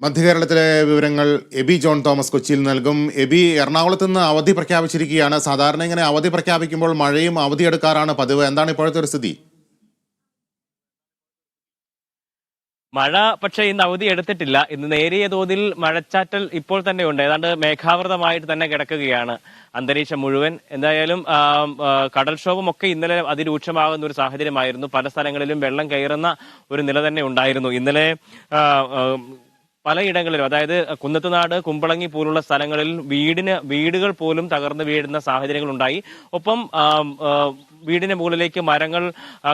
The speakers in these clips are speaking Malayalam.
മധ്യകേരളത്തിലെ വിവരങ്ങൾ എബി ജോൺ തോമസ് കൊച്ചിയിൽ നൽകും. എബി എറണാകുളത്ത് നിന്ന് അവധി പ്രഖ്യാപിച്ചിരിക്കുകയാണ്. സാധാരണ ഇങ്ങനെ അവധി പ്രഖ്യാപിക്കുമ്പോൾ മഴയും അവധി അവധിയെടുക്കാറാണ് പതിവ്. എന്താണ് ഇപ്പോഴത്തെ ഒരു സ്ഥിതി? മഴ പക്ഷേ ഇന്ന് അവധി എടുത്തിട്ടില്ല. ഇന്ന് നേരിയ തോതിൽ മഴച്ചാറ്റൽ ഇപ്പോൾ തന്നെ ഉണ്ട്. ഏതാണ്ട് മേഘാവൃതമായിട്ട് തന്നെ കിടക്കുകയാണ് അന്തരീക്ഷം മുഴുവൻ. എന്തായാലും ആ, ആ, കടൽക്ഷോഭം ഒക്കെ ഇന്നലെ അതിരൂക്ഷമാകുന്ന ഒരു സാഹചര്യമായിരുന്നു. പല സ്ഥലങ്ങളിലും വെള്ളം കയറുന്ന ഒരു നില തന്നെ ഉണ്ടായിരുന്നു. ഇന്നലെ പലയിടങ്ങളിലും അതായത് കുന്നത്തുനാട് കുമ്പളങ്ങി പോലുള്ള സ്ഥലങ്ങളിൽ വീടിന് വീടുകൾ പോലും തകർന്നു വീഴുന്ന സാഹചര്യങ്ങൾ ഉണ്ടായി ഒപ്പം വീടിന് മുകളിലേക്ക് മരങ്ങൾ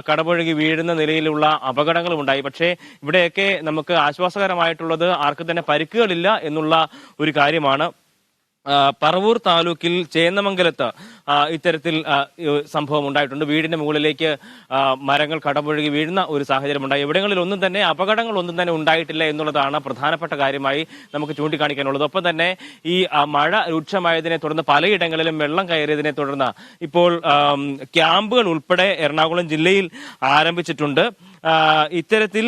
കടപുഴകി വീഴുന്ന നിലയിലുള്ള അപകടങ്ങളും ഉണ്ടായി പക്ഷേ ഇവിടെയൊക്കെ നമുക്ക് ആശ്വാസകരമായിട്ടുള്ളത് ആർക്കും തന്നെ പരിക്കുകളില്ല എന്നുള്ള ഒരു കാര്യമാണ്. പറവൂർ താലൂക്കിൽ ചേന്നമംഗലത്ത് ഇത്തരത്തിൽ സംഭവം ഉണ്ടായിട്ടുണ്ട്. വീടിന്റെ മുകളിലേക്ക് മരങ്ങൾ കടപുഴകി വീഴുന്ന ഒരു സാഹചര്യം ഉണ്ടായി. ഇവിടങ്ങളിൽ ഒന്നും തന്നെ അപകടങ്ങൾ ഒന്നും തന്നെ ഉണ്ടായിട്ടില്ല എന്നുള്ളതാണ് പ്രധാനപ്പെട്ട കാര്യമായി നമുക്ക് ചൂണ്ടിക്കാണിക്കാനുള്ളത്. ഒപ്പം തന്നെ ഈ മഴ രൂക്ഷമായതിനെ തുടർന്ന് പലയിടങ്ങളിലും വെള്ളം കയറിയതിനെ തുടർന്ന് ഇപ്പോൾ ക്യാമ്പുകൾ ഉൾപ്പെടെ എറണാകുളം ജില്ലയിൽ ആരംഭിച്ചിട്ടുണ്ട്. ഇത്തരത്തിൽ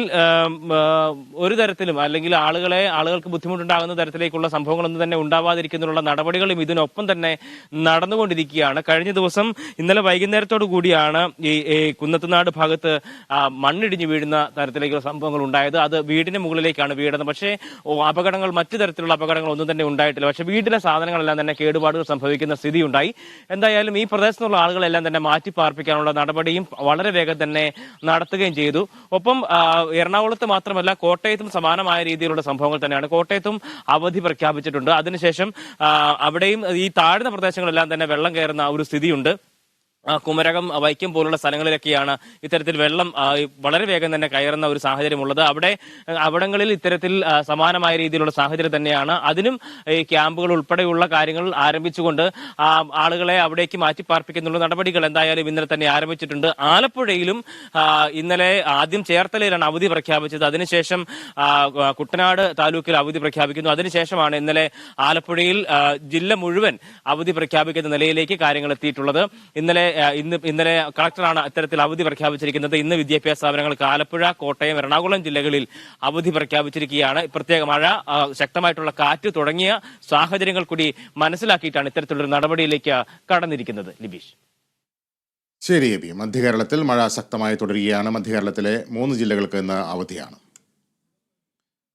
ഒരു തരത്തിലും അല്ലെങ്കിൽ ആളുകളെ ആളുകൾക്ക് ബുദ്ധിമുട്ടുണ്ടാകുന്ന തരത്തിലേക്കുള്ള സംഭവങ്ങളൊന്നും തന്നെ ഉണ്ടാവാതിരിക്കുന്നതിനുള്ള നടപടികളും ഇതിനൊപ്പം തന്നെ നടന്നുകൊണ്ടിരിക്കുകയാണ്. കഴിഞ്ഞ ദിവസം ഇന്നലെ വൈകുന്നേരത്തോടു കൂടിയാണ് ഈ കുന്നത്തുനാട് ഭാഗത്ത് മണ്ണിടിഞ്ഞു വീഴുന്ന തരത്തിലേക്കുള്ള സംഭവങ്ങൾ ഉണ്ടായത്. അത് വീടിന് മുകളിലേക്കാണ് വീഴുന്നത് പക്ഷേ അപകടങ്ങൾ മറ്റു തരത്തിലുള്ള അപകടങ്ങൾ ഒന്നും തന്നെ ഉണ്ടായിട്ടില്ല. പക്ഷേ വീട്ടിലെ സാധനങ്ങളെല്ലാം തന്നെ കേടുപാടുകൾ സംഭവിക്കുന്ന സ്ഥിതി ഉണ്ടായി എന്തായാലും ഈ പ്രദേശത്തുള്ള ആളുകളെല്ലാം തന്നെ മാറ്റി പാർപ്പിക്കാനുള്ള നടപടിയും വളരെ വേഗം തന്നെ നടത്തുകയും ചെയ്തു. ഒപ്പം എറണാകുളത്ത് മാത്രമല്ല കോട്ടയത്തും സമാനമായ രീതിയിലുള്ള സംഭവങ്ങൾ തന്നെയാണ്. കോട്ടയത്തും അവധി പ്രഖ്യാപിച്ചിട്ടുണ്ട്. അതിനുശേഷം അവിടെയും ഈ താഴ്ന്ന പ്രദേശങ്ങളെല്ലാം തന്നെ വെള്ളം കയറുന്ന ഒരു സ്ഥിതിയുണ്ട്. കുമരകം വൈക്കം പോലുള്ള സ്ഥലങ്ങളിലൊക്കെയാണ് ഇത്തരത്തിൽ വെള്ളം വളരെ വേഗം തന്നെ കയറുന്ന ഒരു സാഹചര്യമുള്ളത്. അവിടെ അവിടങ്ങളിൽ ഇത്തരത്തിൽ സമാനമായ രീതിയിലുള്ള സാഹചര്യം തന്നെയാണ്. അതിനും ഈ ക്യാമ്പുകൾ ഉൾപ്പെടെയുള്ള കാര്യങ്ങൾ ആരംഭിച്ചുകൊണ്ട് ആളുകളെ അവിടേക്ക് മാറ്റി പാർപ്പിക്കുന്നുള്ള നടപടികൾ എന്തായാലും ഇന്നലെ തന്നെ ആരംഭിച്ചിട്ടുണ്ട്. ആലപ്പുഴയിലും ഇന്നലെ ആദ്യം ചേർത്തലയിലാണ് അവധി പ്രഖ്യാപിച്ചത്. അതിനുശേഷം കുട്ടനാട് താലൂക്കിൽ അവധി പ്രഖ്യാപിക്കുന്നു. അതിനുശേഷമാണ് ഇന്നലെ ആലപ്പുഴയിൽ ജില്ല മുഴുവൻ അവധി പ്രഖ്യാപിക്കുന്ന നിലയിലേക്ക് കാര്യങ്ങൾ എത്തിയിട്ടുള്ളത്. ഇന്നലെ ഇന്ന് ഇന്നലെ കളക്ടറാണ് അത്തരത്തിൽ അവധി പ്രഖ്യാപിച്ചിരിക്കുന്നത്. ഇന്ന് വിദ്യാഭ്യാസ സ്ഥാപനങ്ങൾ ആലപ്പുഴ കോട്ടയം എറണാകുളം ജില്ലകളിൽ അവധി പ്രഖ്യാപിച്ചിരിക്കുകയാണ്. പ്രത്യേക മഴ ശക്തമായിട്ടുള്ള കാറ്റ് തുടങ്ങിയ സാഹചര്യങ്ങൾ കൂടി മനസ്സിലാക്കിയിട്ടാണ് ഇത്തരത്തിലുള്ള നടപടിയിലേക്ക് കടന്നിരിക്കുന്നത്. ലിബീഷ്. ശരി എബി. മധ്യകേരളത്തിൽ മഴ ശക്തമായി തുടരുകയാണ്. മധ്യകേരളത്തിലെ മൂന്ന് ജില്ലകൾക്ക് ഇന്ന് അവധിയാണ്.